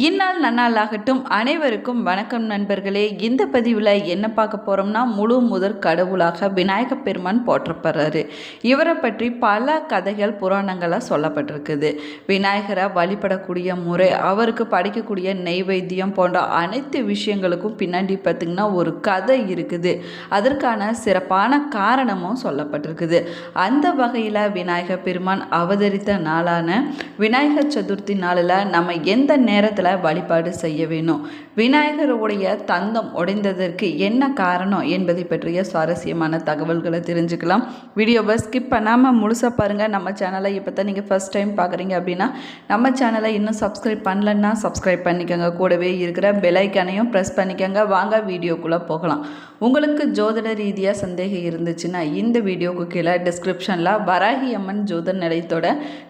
இந்நாள் நன்னாளாகட்டும். அனைவருக்கும் வணக்கம் நண்பர்களே. இந்த பதிவில் என்ன பார்க்க போகிறோம்னா முழு முதற் கடவுளாக விநாயக பெருமான் போற்றப்படுறாரு. இவரை பற்றி பல கதைகள் புராணங்களாக சொல்லப்பட்டிருக்குது. விநாயகரை வழிபடக்கூடிய முறை அவருக்கு படைக்கக்கூடிய நெய்வேத்தியம் போன்ற அனைத்து விஷயங்களுக்கும் பின்னாடி பார்த்திங்கன்னா ஒரு கதை இருக்குது. அதற்கான சிறப்பான காரணமும் சொல்லப்பட்டிருக்குது. அந்த வகையில் விநாயகர் பெருமான் அவதரித்த நாளான விநாயகர் சதுர்த்தி நாளில் நம்ம எந்த நேரத்தில் வழிபாடு செய்ய வேணும். விநாயகருடைய தந்தம் உடைந்ததற்கு என்ன காரணம் என்பதை பற்றிய சுவாரஸ்யமான தகவல்களை தெரிஞ்சுக்கலாம். வீடியோவை ஸ்கிப் பண்ணாமல் முழுசாக பாருங்கள் நம்ம சேனலை இப்போ தான் நீங்கள் ஃபஸ்ட் டைம் பார்க்குறீங்க அப்படின்னா நம்ம சேனலை இன்னும் சப்ஸ்கிரைப் பண்ணலன்னா சப்ஸ்கிரைப் பண்ணிக்கோங்க. கூடவே இருக்கிற பெலைக்கனையும் ப்ரெஸ் பண்ணிக்கோங்க. வாங்க வீடியோக்குள்ளே போகலாம். உங்களுக்கு ஜோதிட ரீதியாக சந்தேகம் இருந்துச்சுன்னா இந்த வீடியோவுக்கு கீழே டிஸ்கிரிப்ஷனில் வராகி அம்மன் ஜோதிட நிலையத்தோட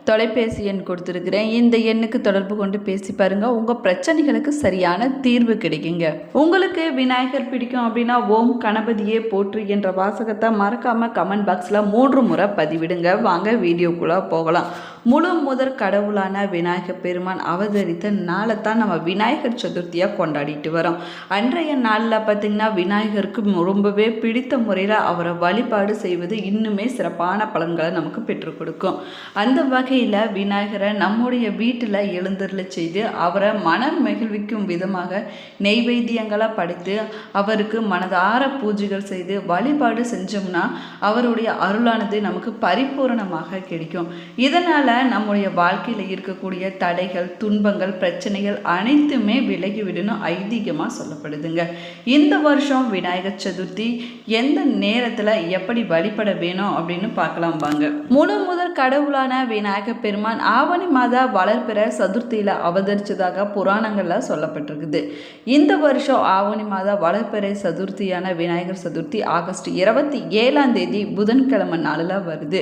தொலைபேசி எண் கொடுத்துருக்குறேன். இந்த எண்ணுக்கு தொடர்பு கொண்டு பேசி பாருங்கள் உங்கள் பிரச்சனைகளுக்கு சரியான தீர்வு கிடைக்குங்க. உங்களுக்கு விநாயகர் பிடிக்கும் அப்படின்னா ஓம் கணபதியே போற்று என்ற வாசகத்தை மறக்காமல் கமெண்ட் பாக்ஸில் மூன்று முறை பதிவிடுங்க. வாங்க வீடியோக்குள்ளே போகலாம். முழு முதற் கடவுளான விநாயகர் பெருமான் அவதரித்த நாளை தான் நம்ம விநாயகர் சதுர்த்தியாக கொண்டாடிட்டு வரோம். அன்றைய நாளில் பார்த்திங்கன்னா விநாயகருக்கு ரொம்பவே பிடித்த முறையில் அவரை வழிபாடு செய்வது இன்னுமே சிறப்பான பலன்களை நமக்கு பெற்றுக் கொடுக்கும். அந்த வகையில் விநாயகரை நம்முடைய வீட்டில் எழுந்தருள செய்து அவரை மனம் மகிழ்விக்கும் விதமாக நெய்வேத்தியங்களை படைத்து அவருக்கு மனதார பூஜைகள் செய்து வழிபாடு செஞ்சோம்னா அவருடைய அருளானது நமக்கு பரிபூரணமாக கிடைக்கும். இதனால் நம்முடைய வாழ்க்கையில் இருக்கக்கூடிய தடைகள் துன்பங்கள் பிரச்சனைகள் அனைத்துமே விலகிவிடணும் ஐதீகமாக சொல்லப்படுதுங்க. இந்த வருஷம் விநாயகர் சதுர்த்தி எந்த நேரத்தில் எப்படி வழிபட வேணும் அப்படின்னு பார்க்கலாம் வாங்க. முழு முதல் கடவுளான விநாயகர் பெருமான் ஆவணி மாத வளர்பிற சதுர்த்தியில் அவதரிச்சதாக புராணங்களில் சொல்லப்பட்டிருக்குது. இந்த வருஷம் ஆவணி மாத வளர்பிறை சதுர்த்தியான விநாயகர் சதுர்த்தி ஆகஸ்ட் இருபத்தி ஏழாம் தேதி புதன்கிழமை நாளில் வருது.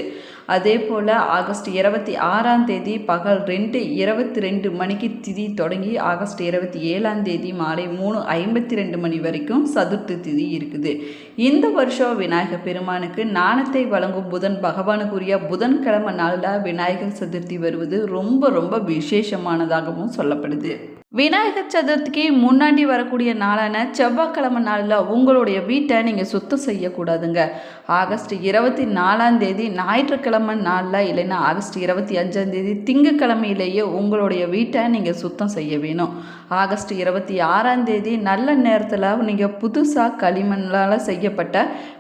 அதே போல் ஆகஸ்ட் இருபத்தி ஆறாம் தேதி பகல் ரெண்டு இருபத்தி ரெண்டு மணிக்கு திதி தொடங்கி ஆகஸ்ட் இருபத்தி ஏழாம் தேதி மாலை மூணு ஐம்பத்தி ரெண்டு மணி வரைக்கும் சதுர்த்தி திதி இருக்குது. இந்த வருஷம் விநாயகர் பெருமானுக்கு நாணத்தை வழங்கும் புதன் பகவானுக்குரிய புதன்கிழமை நாளில் விநாயகர் சதுர்த்தி வருவது ரொம்ப ரொம்ப விசேஷமானதாகவும் சொல்லப்படுது. விநாயகர் சதுர்த்திக்கு முன்னாடி வரக்கூடிய நாளான செவ்வாய்க்கிழமை நாளில் உங்களுடைய வீட்டை நீங்கள் சுத்தம் செய்யக்கூடாதுங்க. ஆகஸ்ட் இருபத்தி நாலாம் தேதி ஞாயிற்றுக்கிழமை நாளில் இல்லைன்னா ஆகஸ்ட் இருபத்தி அஞ்சாம் தேதி திங்கக்கிழமையிலேயே உங்களுடைய வீட்டை நீங்கள் சுத்தம் செய்ய வேணும். ஆகஸ்ட் இருபத்தி ஆறாம் தேதி நல்ல நேரத்தில் நீங்கள் புதுசாக களிமண்ணால் செய்யப்பட்ட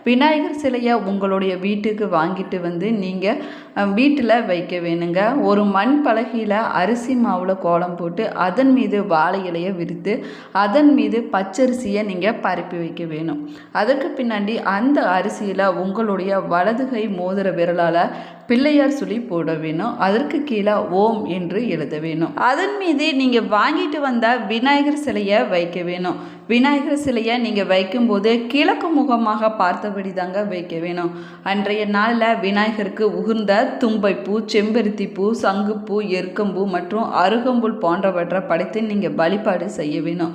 விநாயகர் சிலையை உங்களுடைய வீட்டுக்கு வாங்கிட்டு வந்து நீங்கள் வீட்டில் வைக்க வேணுங்க. ஒரு மண் பலகையில் அரிசி மாவில் கோலம் போட்டு அதன் மீது வாழை இலையை விரித்து அதன் மீது பச்சரிசியை நீங்கள் பரப்பி வைக்க வேணும். அதற்கு பின்னாடி அந்த அரிசியில் உங்களுடைய வலதுகை மோதிர விரலால் பிள்ளையார் சொல்லி போட வேணும். அதற்கு கீழே ஓம் என்று எழுத வேணும். அதன் மீது நீங்கள் வாங்கிட்டு வந்த விநாயகர் சிலையை வைக்க வேணும். விநாயகர் சிலையை நீங்கள் வைக்கும்போது கிழக்கு முகமாக பார்த்தபடி தாங்க வைக்க வேணும். அன்றைய நாளில் விநாயகருக்கு உகுந்த தும்பைப்பூ செம்பருத்தி பூ சங்குப்பூ எருக்கம்பூ மற்றும் அருகம்புல் போன்றவற்றை படைத்து நீங்கள் வழிபாடு செய்ய வேணும்.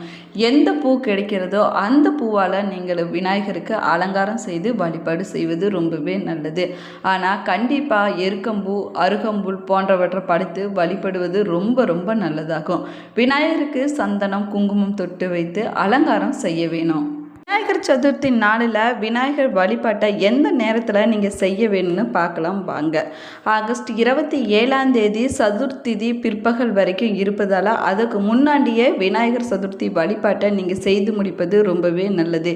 எந்த பூ கிடைக்கிறதோ அந்த பூவால் நீங்கள் விநாயகருக்கு அலங்காரம் செய்து வழிபாடு செய்வது ரொம்பவே நல்லது. ஆனால் கண்டிப்பாக எருக்கம்பூ அருகம்புல் போன்றவற்றை படைத்து வழிபடுவது ரொம்ப ரொம்ப நல்லதாகும். விநாயகருக்கு சந்தனம் குங்குமம் தொட்டு வைத்து அலங்காரம் அலங்காரம் செய்ய வேணும். விநாயகர் சதுர்த்தி நாளில் விநாயகர் வழிபாட்டை எந்த நேரத்தில் நீங்கள் செய்ய வேணும்னு பார்க்கலாம் வாங்க. ஆகஸ்ட் இருபத்தி ஏழாம் தேதி சதுர்த்திதி பிற்பகல் வரைக்கும் இருப்பதால் அதுக்கு முன்னாடியே விநாயகர் சதுர்த்தி வழிபாட்டை நீங்கள் செய்து முடிப்பது ரொம்பவே நல்லது.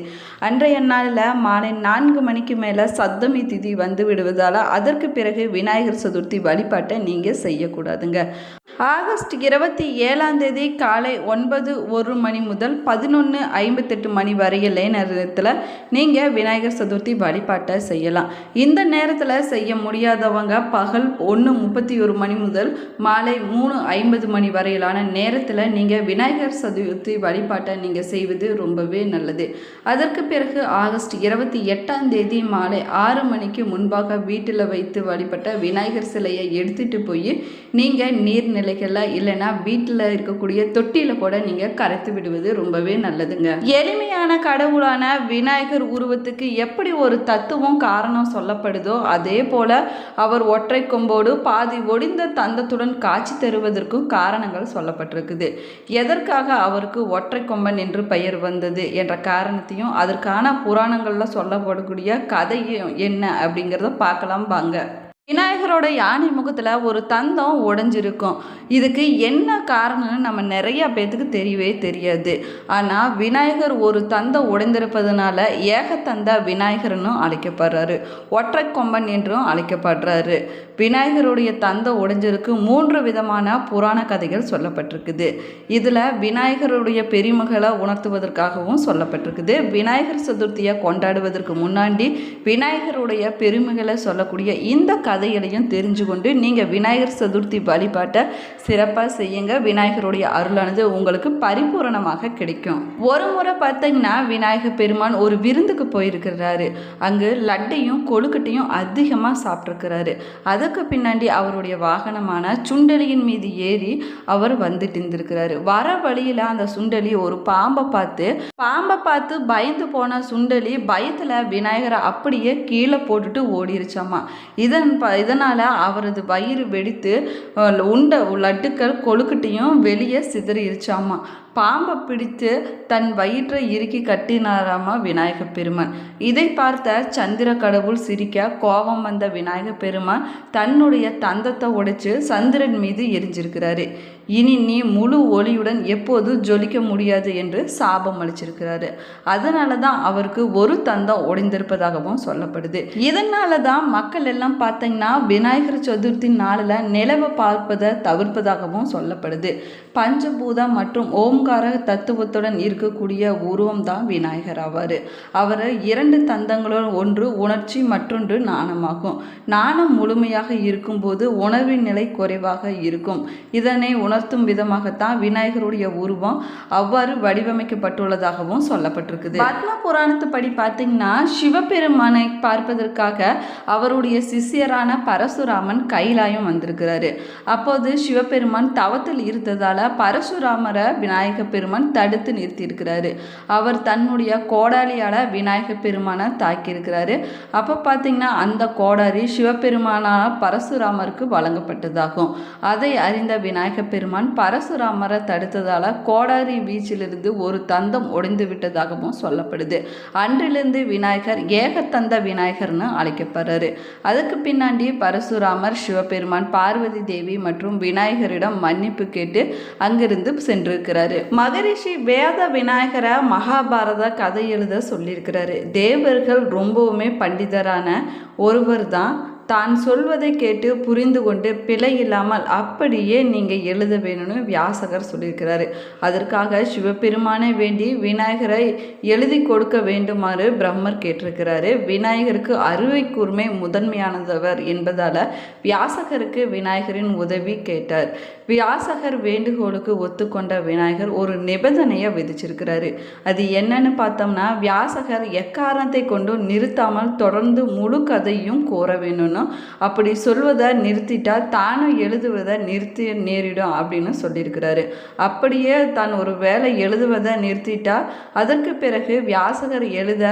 அன்றைய நாளில் மாலை நான்கு மணிக்கு மேலே சப்தமி திதி வந்து விடுவதால் அதற்கு பிறகு விநாயகர் சதுர்த்தி வழிபாட்டை நீங்கள் செய்யக்கூடாதுங்க. ஆகஸ்ட் இருபத்தி ஏழாம் தேதி காலை ஒன்பது ஒரு மணி முதல் பதினொன்று ஐம்பத்தெட்டு மணி வரையிலே நேரத்தில் நீங்கள் விநாயகர் சதுர்த்தி வழிபாட்டை செய்யலாம். இந்த நேரத்தில் செய்ய முடியாதவங்க பகல் ஒன்று முப்பத்தி ஒரு மணி முதல் மாலை மூணு ஐம்பது மணி வரையிலான நேரத்தில் நீங்கள் விநாயகர் சதுர்த்தி வழிபாட்டை நீங்கள் செய்வது ரொம்பவே நல்லது. அதற்கு பிறகு ஆகஸ்ட் இருபத்தி எட்டாம் தேதி மாலை ஆறு மணிக்கு முன்பாக வீட்டில் வைத்து வழிபட்ட விநாயகர் சிலையை எடுத்துகிட்டு போய் நீங்கள் நீர்நிலைகளில் இல்லைன்னா வீட்டில் இருக்கக்கூடிய தொட்டியில் கூட நீங்கள் கரைத்து விடுவது ரொம்பவே நல்லதுங்க. எளிமையான கடவுளான விநாயகர் உருவத்துக்கு எப்படி ஒரு தத்துவம் காரணம் சொல்லப்படுதோ அதே போல அவர் ஒற்றை கொம்போடு பாதி ஒடிந்த தந்தத்துடன் காட்சி தருவதற்கும் காரணங்கள் சொல்லப்பட்டிருக்குது. எதற்காக அவருக்கு ஒற்றை கொம்பன் என்று பெயர் வந்தது என்ற காரணத்தையும் அதற்கான புராணங்களில் சொல்லப்படக்கூடிய கதையும் என்ன அப்படிங்கிறத பார்க்கலாம் வாங்க. விநாயகரோட யானை முகத்தில் ஒரு தந்தம் உடஞ்சிருக்கும். இதுக்கு என்ன காரணம்னு நம்ம நிறைய பேத்துக்கு தெரியவே தெரியாது. ஆனால் விநாயகர் ஒரு தந்தம் உடைந்திருப்பதனால ஏகத்தந்த விநாயகர்னு அழைக்கப்படுறாரு. ஒற்றை கொம்பன் என்றும் அழைக்கப்படுறாரு. விநாயகருடைய தந்தம் உடைஞ்சிருக்கு மூன்று விதமான புராண கதைகள் சொல்லப்பட்டிருக்குது. இதில் விநாயகருடைய பெருமைகளை உணர்த்துவதற்காகவும் சொல்லப்பட்டிருக்குது. விநாயகர் சதுர்த்தியை கொண்டாடுவதற்கு முன்னாடி விநாயகருடைய பெருமைகளை சொல்லக்கூடிய இந்த கதை கதைகளையும் தெரிஞ்சு கொண்டு நீங்கள் விநாயகர் சதுர்த்தி வழிபாட்டை சிறப்பாக செய்யுங்க. விநாயகருடைய அருளானது உங்களுக்கு பரிபூரணமாக கிடைக்கும். ஒரு முறை பார்த்தீங்கன்னா விநாயகர் பெருமான் ஒரு விருந்துக்கு போயிருக்கிறாரு. அங்கு லட்டையும் கொழுக்கட்டையும் அதிகமாக சாப்பிட்ருக்கிறாரு அதுக்கு பின்னாடி அவருடைய வாகனமான சுண்டலியின் மீது ஏறி அவர் வந்துட்டு இருந்திருக்கிறாரு. வர வழியில் அந்த சுண்டலி ஒரு பாம்பை பார்த்து பாம்பை பார்த்து பயந்து போன சுண்டலி பயத்தில் விநாயகரை அப்படியே கீழே போட்டுட்டு ஓடிருச்சாமா. இதன் ப இதனால் அவரது வயிறு வெடித்து உண்ட கட்டுக்கள் கொழுக்கட்டையும் வெளியே சிதறிடுச்சாமா பாம்பை பிடித்து தன் வயிற்றை இறுக்கி கட்டினாராமா விநாயக பெருமான். இதை பார்த்த சந்திர கடவுள் சிரிக்க கோபம் வந்த விநாயக பெருமான் தன்னுடைய தந்தத்தை உடைச்சு சந்திரன் மீது எரிஞ்சிருக்கிறாரு. இனி நீ முழு ஒளியுடன் எப்போது ஜொலிக்க முடியாது என்று சாபம் அளிச்சிருக்கிறாரு. அதனால தான் அவருக்கு ஒரு தந்தம் உடைந்திருப்பதாகவும் சொல்லப்படுது. இதனால தான் மக்கள் எல்லாம் பார்த்தீங்கன்னா விநாயகர் சதுர்த்தி நாளில் நிலவை பார்ப்பதை தவிர்ப்பதாகவும் சொல்லப்படுது. பஞ்சபூதம் மற்றும் ஓங்கார தத்துவத்துடன் இருக்கக்கூடிய உருவம் தான் விநாயகர் ஆவார் அவர் இரண்டு தந்தங்களுடன் ஒன்று உணர்ச்சி மற்றொன்று நாணமாகும் நாணம் முழுமையாக இருக்கும்போது உணர்வின் நிலை குறைவாக இருக்கும். இதனை உணர்த்தும் விதமாகத்தான் விநாயகருடைய உருவம் அவ்வாறு வடிவமைக்கப்பட்டுள்ளதாகவும் சொல்லப்பட்டிருக்குது. பத்ம புராணத்து படி பார்த்தீங்கன்னா சிவபெருமானை பார்ப்பதற்காக அவருடைய சிஷ்யரான பரசுராமன் கைலாயம் வந்திருக்கிறாரு. அப்போது சிவபெருமான் தவத்தில் இருந்ததால பரசுராமரை விநாயகர் விநாயக பெருமான் தடுத்து நிறுத்தியிருக்கிறாரு. அவர் தன்னுடைய கோடாலியால் விநாயக பெருமானை தாக்கியிருக்கிறாரு. அப்போ பார்த்தீங்கன்னா அந்த கோடாரி சிவபெருமானால் பரசுராமருக்கு வழங்கப்பட்டதாகும். அதை அறிந்த விநாயக பெருமான் பரசுராமரை தடுத்ததால் கோடாரி வீச்சிலிருந்து ஒரு தந்தம் உடைந்து விட்டதாகவும் சொல்லப்படுது. அன்றிலிருந்து விநாயகர் ஏகத்தந்த விநாயகர்னு அழைக்கப்படுறாரு. அதுக்கு பின்னாடி பரசுராமர் சிவபெருமான் பார்வதி தேவி மற்றும் விநாயகரிடம் மன்னிப்பு கேட்டு அங்கிருந்து சென்றிருக்கிறாரு. மகரிஷி வேத விநாயகரை மகாபாரத கதை எழுத சொல்லியிருக்கிறாரு. தேவர்கள் ரொம்பவுமே பண்டிதரான ஒருவர் தான். தான் சொல்வதை கேட்டு புரிந்து கொண்டு பிழை இல்லாமல் அப்படியே நீங்கள் எழுத வேணும்னு வியாசகர் சொல்லியிருக்கிறாரு. அதற்காக சிவபெருமானை வேண்டி விநாயகரை எழுதி கொடுக்க வேண்டுமாறு பிரம்மர் கேட்டிருக்கிறாரு. விநாயகருக்கு அறுவை கூர்மை முதன்மையானதவர் என்பதால் வியாசகருக்கு விநாயகரின் உதவி கேட்டார். வியாசகர் வேண்டுகோளுக்கு ஒத்துக்கொண்ட விநாயகர் ஒரு நிபந்தனையை விதிச்சிருக்கிறாரு. அது என்னன்னு பார்த்தோம்னா வியாசகர் எக்காரணத்தை கொண்டு நிறுத்தாமல் தொடர்ந்து முழு கதையும் கூற வேணும்னு அப்படி சொல்வதை நிறுத்திட்டால் தானும் எழுதுவதை நிறுத்தி நேரிடும் அப்படின்னு சொல்லியிருக்கிறாரு. அப்படியே தான் ஒரு வேலை எழுதுவதை நிறுத்திட்டால் அதற்கு பிறகு வியாசகர் எழுத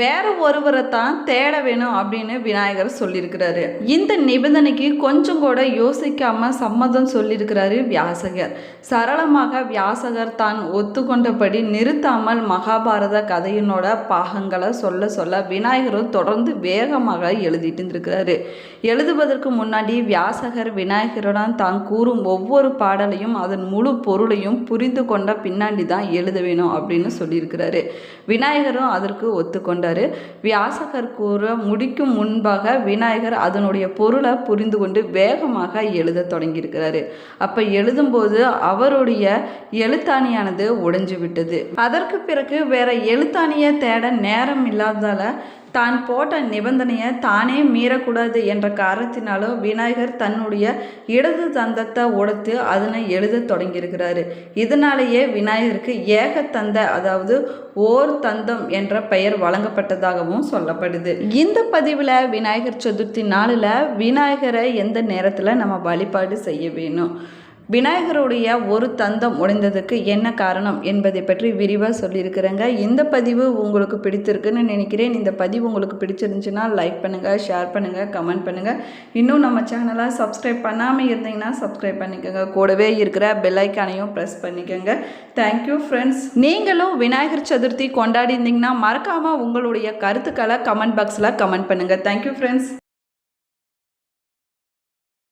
வேற ஒருவரை தான் தேட வேணும் அப்படின்னு விநாயகர் சொல்லியிருக்கிறாரு. இந்த நிபந்தனைக்கு கொஞ்சம் கூட யோசிக்காம சம்மதம் சொல்லியிருக்கிறாரு வியாசகர். சரளமாக வியாசகர் தான் ஒத்துக்கொண்டபடி நிறுத்தாமல் மகாபாரத கதையினோட பாகங்களை சொல்ல சொல்ல விநாயகரும் தொடர்ந்து வேகமாக எழுதிட்டு இருந்திருக்கிறாரு. எழுதுவதற்கு முன்னாடி வியாசகர் விநாயகருடன் தான் கூறும் ஒவ்வொரு பாடலையும் அதன் முழு பொருளையும் புரிந்து கொண்ட பின்னாடி தான் எழுத வேணும் அப்படின்னு சொல்லியிருக்கிறாரு. விநாயகரும் அதற்கு ஒத்துக்கொண்டாரு. வியாசகர் கூற முடிக்கும் முன்பாக விநாயகர் அதனுடைய பொருளை புரிந்து கொண்டு வேகமாக எழுத தொடங்கியிருக்கிறாரு. அப்ப எழுதும்போது அவருடைய எழுத்தாணியானது உடைஞ்சு விட்டது. அதற்கு பிறகு வேற எழுத்தாணியை தேட நேரம் இல்லாததால தான் போட்ட நிபந்தனையை தானே மீறக்கூடாது என்ற காரணத்தினாலும் விநாயகர் தன்னுடைய இடது தந்தத்தை உடைத்து அதனை எழுத தொடங்கியிருக்கிறாரு. இதனாலேயே விநாயகருக்கு ஏக தந்த அதாவது ஓர் தந்தம் என்ற பெயர் வழங்கப்பட்டதாகவும் சொல்லப்படுது. இந்த பதிவில் விநாயகர் சதுர்த்தி நாளில் விநாயகரை எந்த நேரத்தில் நம்ம வழிபாடு செய்ய வேணும்? விநாயகருடைய ஒரு தந்தம் உடைந்ததுக்கு என்ன காரணம் என்பதை பற்றி விரிவாக சொல்லியிருக்கிறேங்க. இந்த பதிவு உங்களுக்கு பிடித்திருக்குன்னு நினைக்கிறேன். இந்த பதிவு உங்களுக்கு பிடிச்சிருந்துச்சுன்னா லைக் பண்ணுங்கள் ஷேர் பண்ணுங்கள் கமெண்ட் பண்ணுங்கள் இன்னும் நம்ம சேனலை சப்ஸ்கிரைப் பண்ணாமல் இருந்தீங்கன்னா சப்ஸ்கிரைப் பண்ணிக்கோங்க. கூடவே இருக்கிற பெல்லைக்கானையும் ப்ரெஸ் பண்ணிக்கோங்க. தேங்க்யூ ஃப்ரெண்ட்ஸ் நீங்களும் விநாயகர் சதுர்த்தி கொண்டாடி இருந்தீங்கன்னா மறக்காமல் உங்களுடைய கருத்துக்களை கமெண்ட் பாக்ஸில் கமெண்ட் பண்ணுங்கள் தேங்க்யூ ஃப்ரெண்ட்ஸ்